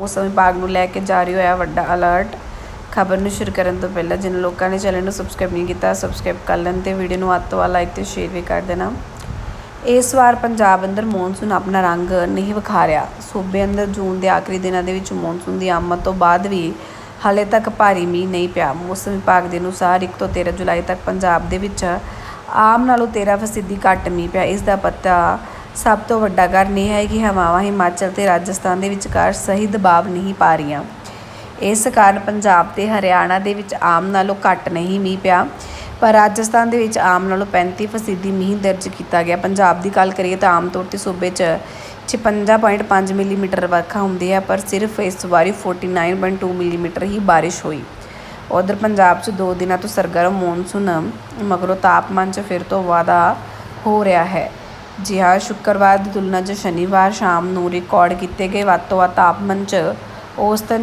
ਮੌਸਮ ਵਿਭਾਗ ਨੂੰ ਲੈ ਕੇ ਜਾਰੀ ਹੋਇਆ ਵੱਡਾ ਅਲਰਟ ਖਬਰ ਨੂੰ ਸ਼ੁਰੂ ਕਰਨ ਤੋਂ ਪਹਿਲਾਂ ਜਿਨ ਲੋਕਾਂ ਨੇ ਚੈਨਲ ਨੂੰ ਸਬਸਕ੍ਰਾਈਬ ਨਹੀਂ ਕੀਤਾ ਸਬਸਕ੍ਰਾਈਬ ਕਰ ਲੈਣ ਤੇ ਵੀਡੀਓ ਨੂੰ ਵੱਧ ਤੋਂ ਵੱਧ ਲਾਈਕ ਤੇ ਸ਼ੇਅਰ ਵੀ ਕਰ ਦੇਣਾ। ਇਸ ਵਾਰ ਪੰਜਾਬ ਅੰਦਰ ਮੌਨਸੂਨ ਆਪਣਾ ਰੰਗ ਨਹੀਂ ਵਿਖਾ ਰਿਹਾ। ਸੂਬੇ ਅੰਦਰ ਜੂਨ ਦੇ ਆਖਰੀ ਦਿਨਾਂ ਦੇ ਵਿੱਚ ਮੌਨਸੂਨ ਦੀ ਆਮਦ ਤੋਂ ਬਾਅਦ ਵੀ ਹਾਲੇ ਤੱਕ ਭਾਰੀ ਮੀਂਹ ਨਹੀਂ ਪਿਆ। ਮੌਸਮ ਵਿਭਾਗ ਦੇ ਅਨੁਸਾਰ 1 ਤੋਂ 13 ਜੁਲਾਈ ਤੱਕ ਪੰਜਾਬ ਦੇ ਵਿੱਚ ਆਮ ਨਾਲੋਂ 13% ਘੱਟ ਮੀਂਹ ਪਿਆ। ਇਸ ਦਾ ਪਤਾ ਸਭ ਤੋਂ ਵੱਡਾ ਕਾਰਨ ਇਹ ਹੈ ਕਿ ਹਵਾਵਾਂ ਹਿਮਾਚਲ ਤੇ ਰਾਜਸਥਾਨ ਦੇ ਵਿਚਕਾਰ ਸਹੀ ਦਬਾਅ ਨਹੀਂ ਪਾ ਰਹੀਆਂ। ਇਸ ਕਾਰਨ ਪੰਜਾਬ ਤੇ ਹਰਿਆਣਾ ਦੇ ਵਿੱਚ ਆਮ ਨਾਲੋਂ ਘੱਟ ਨਹੀਂ ਮੀਂਹ ਪਿਆ, ਪਰ ਰਾਜਸਥਾਨ ਦੇ ਵਿੱਚ ਆਮ ਨਾਲੋਂ 35% ਮੀਂਹ ਦਰਜ ਕੀਤਾ ਗਿਆ। ਪੰਜਾਬ ਦੀ ਗੱਲ ਕਰੀਏ ਤਾਂ ਆਮ ਤੌਰ ਤੇ ਸੂਬੇ 'ਚ 56.5 ਮਿਲੀਮੀਟਰ ਵਰਖਾ ਹੁੰਦੀ ਹੈ, ਪਰ ਸਿਰਫ ਇਸ ਵਾਰੀ 49.2 ਮਿਲੀਮੀਟਰ ਹੀ ਬਾਰਿਸ਼ ਹੋਈ। ਉਧਰ ਪੰਜਾਬ 'ਚ ਦੋ ਦਿਨਾਂ ਤੋਂ ਸਰਗਰਮ ਮੌਨਸੂਨ, ਮਗਰੋਂ ਤਾਪਮਾਨ 'ਚ ਫਿਰ ਤੋਂ ਵਾਧਾ ਹੋ ਰਿਹਾ ਹੈ। ਜੀ ਹਾਂ, ਸ਼ੁੱਕਰਵਾਰ ਦੀ ਤੁਲਨਾ 'ਚ ਸ਼ਨੀਵਾਰ ਸ਼ਾਮ ਨੂੰ ਰਿਕਾਰਡ ਕੀਤੇ ਗਏ ਵੱਧ ਤੋਂ ਵੱਧ ਤਾਪਮਾਨ 'ਚ ਔਸਤਨ